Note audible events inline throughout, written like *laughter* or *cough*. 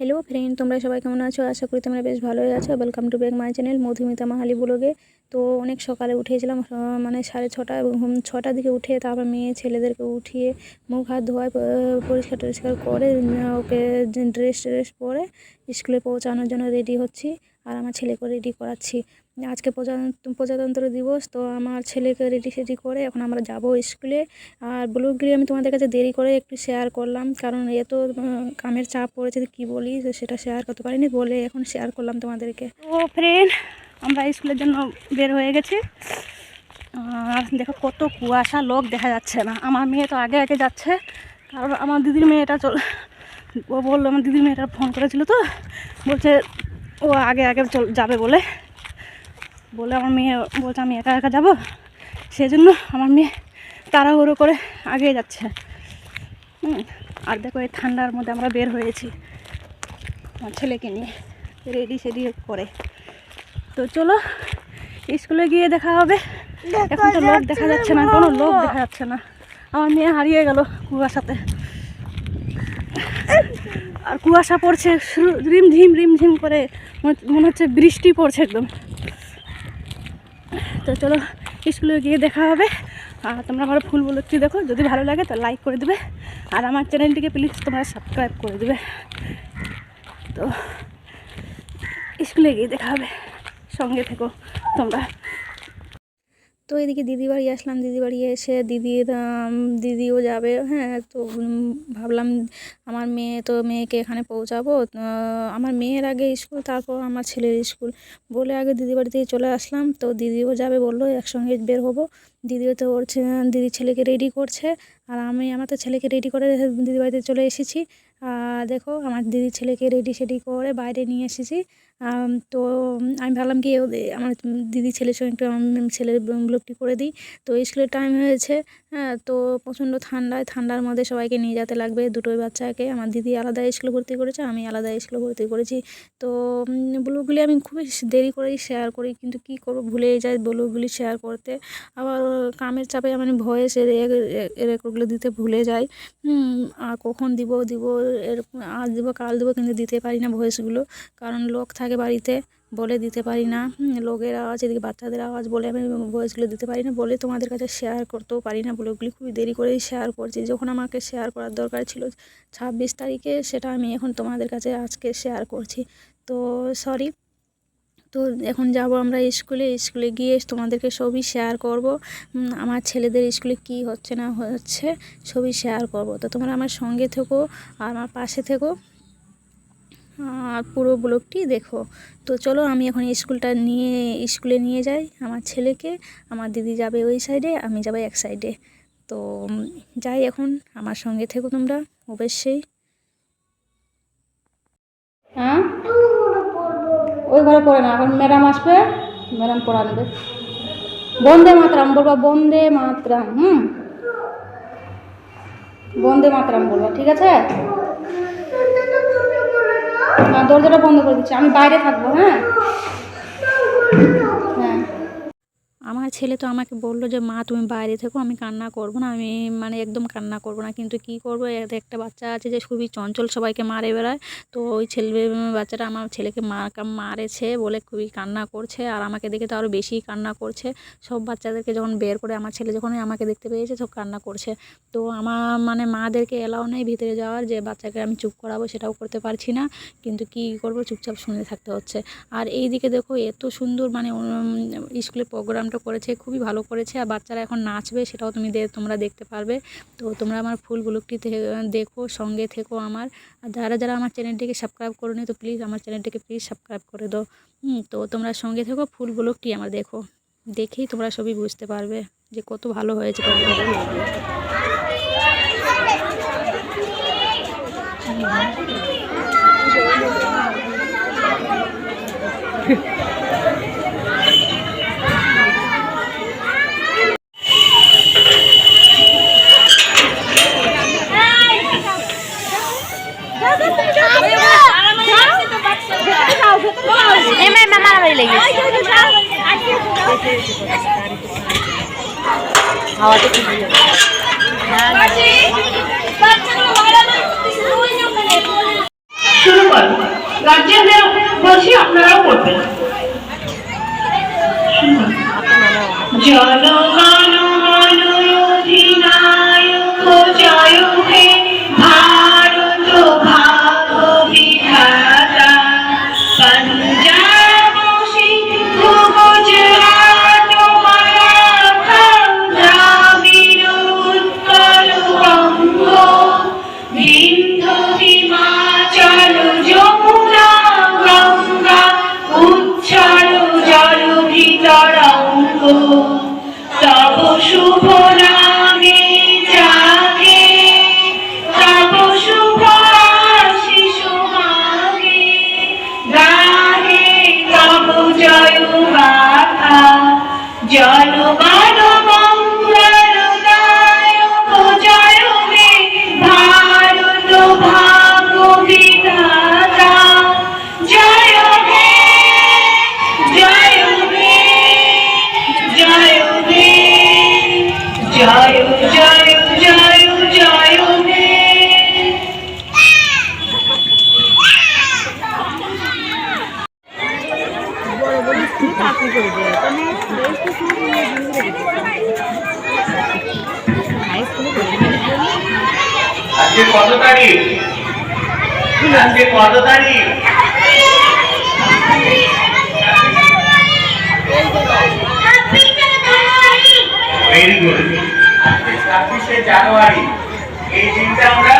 Hello friend তোমরা সবাই কেমন আছো? আশা করি তোমরা বেশ ভালোই আছো। Welcome to back my channel Madhumita Mahali ব্লগে। তো অনেক সকালে উঠেছিলাম মানে সাড়ে ছটা এবং ছটার দিকে উঠে তারপর মেয়ে ছেলেদেরকে উঠিয়ে মুখ হাত ধোয়ায় পরিষ্কার টরিষ্কার করে ওকে ড্রেস ট্রেস পরে স্কুলে পৌঁছানোর জন্য রেডি হচ্ছি। আর আমার ছেলেকে রেডি করাচ্ছি। আজকে প্রজাতন্ত্র দিবস, তো আমার ছেলেকে রেডি সেডি করে এখন আমরা যাব স্কুলে আর ব্লগগুলি আমি তোমাদের কাছে দেরি করে একটু শেয়ার করলাম, কারণ এত কামের চাপ পড়েছে, কী বলি? সেটা শেয়ার করতে পারিনি বলে এখন শেয়ার করলাম তোমাদেরকে। ও ফ্রেন্ড আমরা স্কুলের জন্য বের হয়ে গেছি। আর দেখো কত কুয়াশা, লোক দেখা যাচ্ছে না। আমার মেয়ে তো আগে আগে যাচ্ছে। কারণ আমার দিদির মেয়েটা চল, ও বলল, আমার দিদির মেয়েটা ফোন করেছিল তো। বলছে ও আগে আগে চল যাবে বলে। বলে আমার মেয়ে বলছে আমি একা একা যাব। সেজন্য আমার মেয়ে তাড়াহুড়ো করে আগে যাচ্ছে। হুম, আর দেখো এই ঠান্ডার মধ্যে আমরা বের হয়েছি আমার ছেলেকে নিয়ে। রেডি সেডি করে। তো চলো স্কুলে গিয়ে দেখা হবে। এখন তো লোক দেখা যাচ্ছে না কোনো লোক দেখা যাচ্ছে না। আমার মেয়ে হারিয়ে গেল কুয়াশাতে। আর কুয়াশা পড়ছে রিমঝিম রিমঝিম করে মনে- হচ্ছে বৃষ্টি পড়ছে একদম। তো চলো, স্কুলে গিয়ে দেখা হবে। আর তোমরা আমার ফুল একটু দেখো, যদি ভালো লাগে তো লাইক করে দেবে। আর আমার চ্যানেলটিকে প্লিজ তোমরা সাবস্ক্রাইব করে দেবে। তো, স্কুলে গিয়ে দেখা হবে। সঙ্গে থেকো তোমরা। তো এদিকে দিদি বাড়ি আসলাম, দিদি বাড়ি এসে দিদি দিদিও যাবে হ্যাঁ তো ভাবলাম আমার মেয়ে, তো মেয়েকে এখানে পৌঁছাবো আমার মেয়ের আগে স্কুল, তারপর আমার ছেলের স্কুল। বলে আগে দিদি বাড়ি থেকে চলে আসলাম, তো দিদিও যাবে বলল, একসঙ্গে বের হব। দিদিও তো ওর দিদি ছেলেকে রেডি করছে, আর আমি, আমার তো ছেলেকে রেডি করে দিদি বাড়িতে চলে এসেছি। দেখো, আমার দিদি ছেলেকে রেডি সেডি করে বাইরে নিয়ে এসেছি। তো আমি ভাবলাম কি আমার দিদি ছেলের সঙ্গে একটু ছেলের ব্লগটি করে দিই। তো স্কুলের টাইম হয়েছে হ্যাঁ তো প্রচণ্ড ঠান্ডায়, ঠান্ডার মধ্যে সবাইকে নিয়ে যেতে লাগবে দুটোই বাচ্চাকে। আমার দিদি আলাদা স্কুলে ভর্তি করেছে, আমি আলাদা স্কুলে ভর্তি করেছি। তো ব্লগগুলি আমি খুবই দেরি করেই শেয়ার করি, কিন্তু কি করব ভুলে যায় ব্লগগুলি শেয়ার করতে। আবার কামের চাপে আমি ভয়েস রেকর্ডগুলো দিতে ভুলে যাই। আর কখন দিব দিব এরকম আজ দিব, কাল দিব, কিন্তু দিতে পারি না ভয়েসগুলো কারণ লোক থাকে বাড়িতে বলে দিতে পারি না। লোকের আওয়াজ, এদিকে বাচ্চাদের আওয়াজ বলে আমি ভয়েসগুলো দিতে পারি না, বলে তোমাদের কাছে শেয়ার করতেও পারি না ব্লগগুলি খুবই দেরি করেই শেয়ার করছি। যখন আমাকে শেয়ার করার দরকার ছিল ছাব্বিশ তারিখে সেটা আমি এখন তোমাদের কাছে আজকে শেয়ার করছি। তো সরি তো এখন যাব আমরা স্কুলে স্কুলে গিয়ে তোমাদেরকে সবই শেয়ার করব। আমার ছেলেদের স্কুলে কি হচ্ছে না হচ্ছে সবই শেয়ার করব। তো তোমরা আমার সঙ্গে থেকো, আর আমার পাশে থেকো। আর পুরো ব্লগটি দেখো। তো চলো আমি এখন স্কুলটা নিয়ে, স্কুলে নিয়ে যাই আমার ছেলেকে। আমার দিদি যাবে ওই সাইডে আমি যাব এক সাইডে তো যাই এখন, আমার সঙ্গে থেকো তোমরা, অবশ্যই। হ্যাঁ? ওই ঘরে পড়ে না, এখন ম্যাডাম আসবে ম্যাডাম পড়া নেবে বন্দে মাতরাম, বলবা বন্দে মাতরাম, হুম? বন্দে মাতরাম বলবা, ঠিক আছে? দরজাটা বন্ধ করে দিচ্ছি। আমি বাইরে থাকব হ্যাঁ আমার ছেলে তো আমাকে বলল যে, মা, তুমি বাইরে থেকো, আমি কান্না করব না, আমি মানে একদম কান্না করব না। কিন্তু কি করব? একটা বাচ্চা আছে যে, খুবই চঞ্চল, সবাইকে মারে বেড়ায়। তো ওই ছেলে, বাচ্চাটা আমার ছেলেকে মার মারেছে বলে খুবই কান্না করছে আর আমাকে দেখে তো আরও বেশি কান্না করছে। সব বাচ্চাদেরকে যখন বের করে, আমার ছেলে যখন আমাকে দেখতে পেয়েছে, সব কান্না করছে। তো আমার মানে মাদেরকে এলাও নেই, ভিতরে যাওয়ার যে, বাচ্চাকে আমি চুপ করাবো সেটাও করতে পারছি না। কিন্তু কি করব? চুপচাপ শুনে থাকতে হচ্ছে। আর এই দিকে দেখো, এত সুন্দর মানে স্কুলে প্রোগ্রামটা করেছে খুবই ভালো করেছে আর বাচ্চারা এখন নাচবে সেটাও তুমি তোমরা দেখতে পারবে। তো তোমরা আমার ফুল ব্লগটি দেখো, সঙ্গে থেকো আমার। আর যারা যারা আমার চ্যানেলটিকে সাবস্ক্রাইব করোনি, তো প্লিজ আমার চ্যানেলটিকে প্লিজ সাবস্ক্রাইব করে দাও। তো তোমরা সঙ্গে থেকো, ফুল ব্লগটি আমার দেখো। দেখেই তোমরা সবই বুঝতে পারবে যে কত ভালো হয়েছে, কত ভালো লাগবে *laughs* বলছি আপনারাও করবেন জনগণ জয় জয় জয় জয় হে আজকে কত তারিখ আজকে কত তারিখ ভেরি গুড ছাব্বিশে জানুয়ারি। এই দিনটা আমরা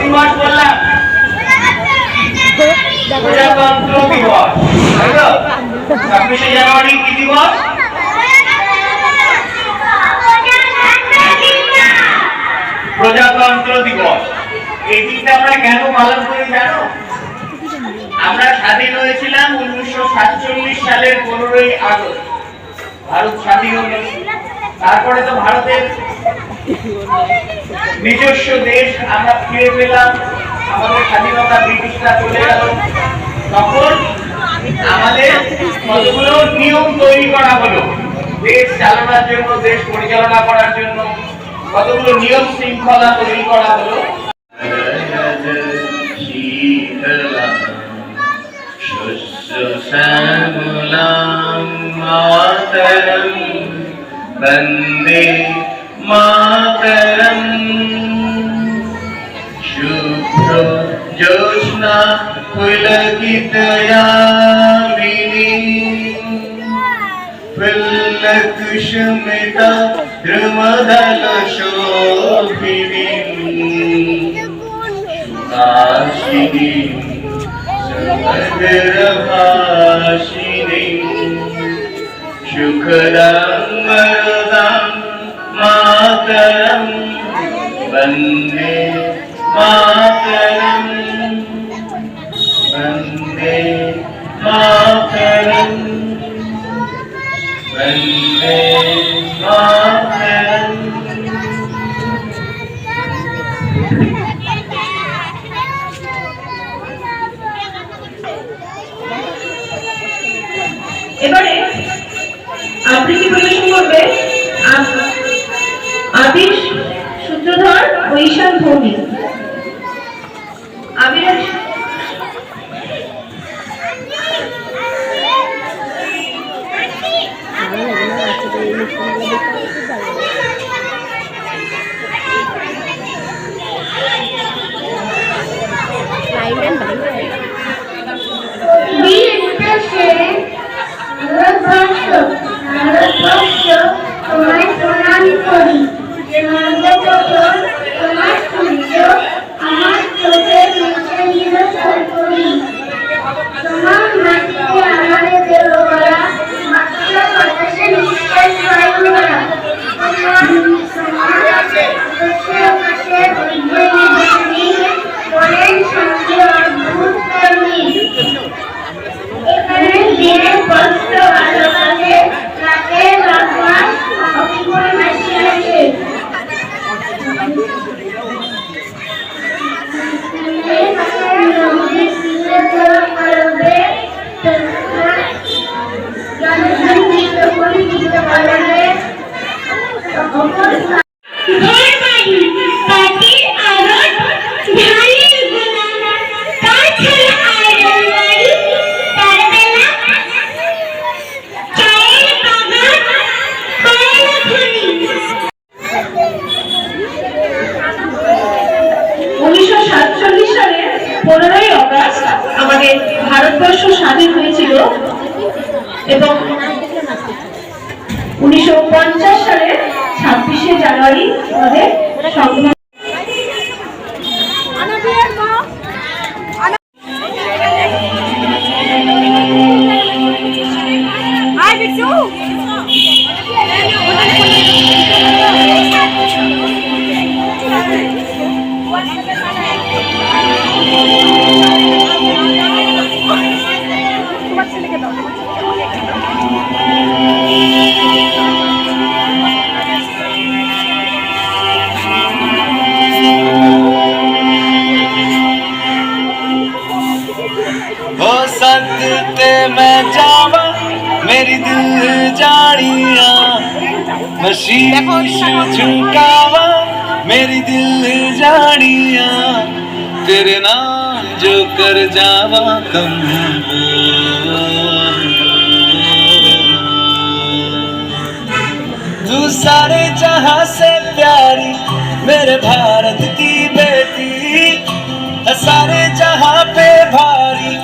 দিবস বললাম। প্রজাতন্ত্র দিবস ছাব্বিশে জানুয়ারি কি দিবস? প্রজাতন্ত্র দিবস। এই দিনটা আমরা কেন পালন করি জানো? আমরা স্বাধীন হয়েছিলাম উনিশশো সাতচল্লিশ সালের পনেরোই আগস্ট। ভারত স্বাধীন হলো। তারপরে তো ভারতের নিজস্ব দেশ আমরা ফিরে পেলাম, আমাদের স্বাধীনতা ব্রিটিশরা চলে গেল। তখন আমাদের কতগুলো নিয়ম তৈরি করা হলো? দেশ চালানোর জন্য, দেশ পরিচালনা করার জন্য কতগুলো নিয়ম শৃঙ্খলা তৈরি করা হলো? বন্দে মাতরম। वंदे मातरम्। शुभ्र ज्योत्स्ना पुलकितयामिनी पुल्लकुशमिता द्रुमदलशोभिनीम् सुभाषिनीम् सुभद्रभाषिनीम् शुखदाम् வருதம் மாதரம் வந்தே மாதரம் বীর উদ্দেশ্যে ভারতবর্ষ ভারতবর্ষ তোমায় ভারতবর্ষ স্বাধীন হয়েছিল এবং উনিশশো সালে ছাব্বিশে জানুয়ারি আমাদের সংবিধান जानिया मशीश झुकावा मेरी दिल जानिया तेरे नाम जो कर जावा कम तू सारे जहाँ से प्यारी मेरे भारत की बेटी सारे जहाँ पे भारी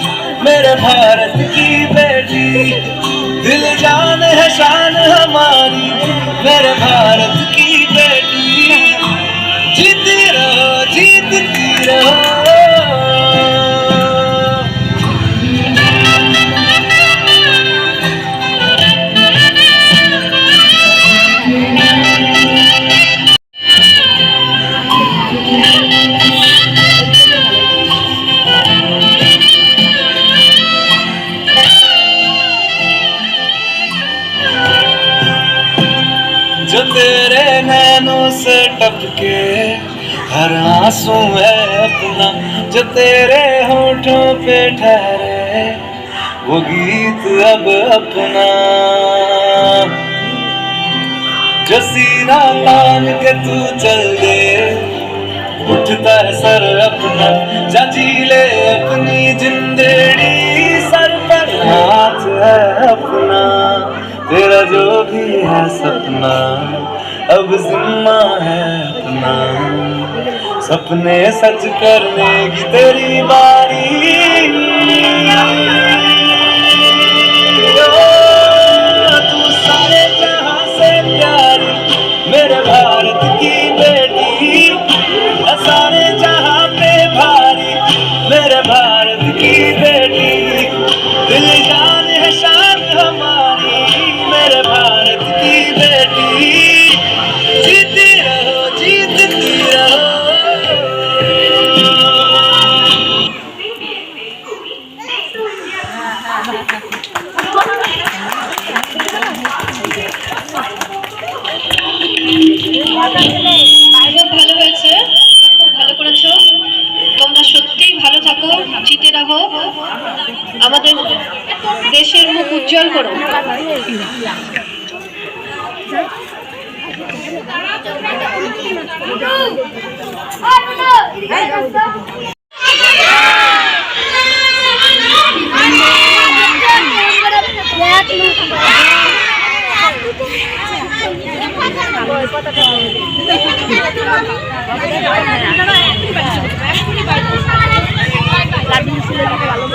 मेरे भारत की बेटी। हमारी मेरे घर आँसू है अपना, जो तेरे होठों पे ठहरे। वो गीत अब अपना। जो सीना तान के तू चल दे, उठता है सर अपना। जी ले अपनी जिंदड़ी, सर पर हाथ है अपना। तेरा जो भी है सपना, अब जिम्मा है अपना। सपने सच करने की तेरी बारी। লাড্ডু ছিল ভালো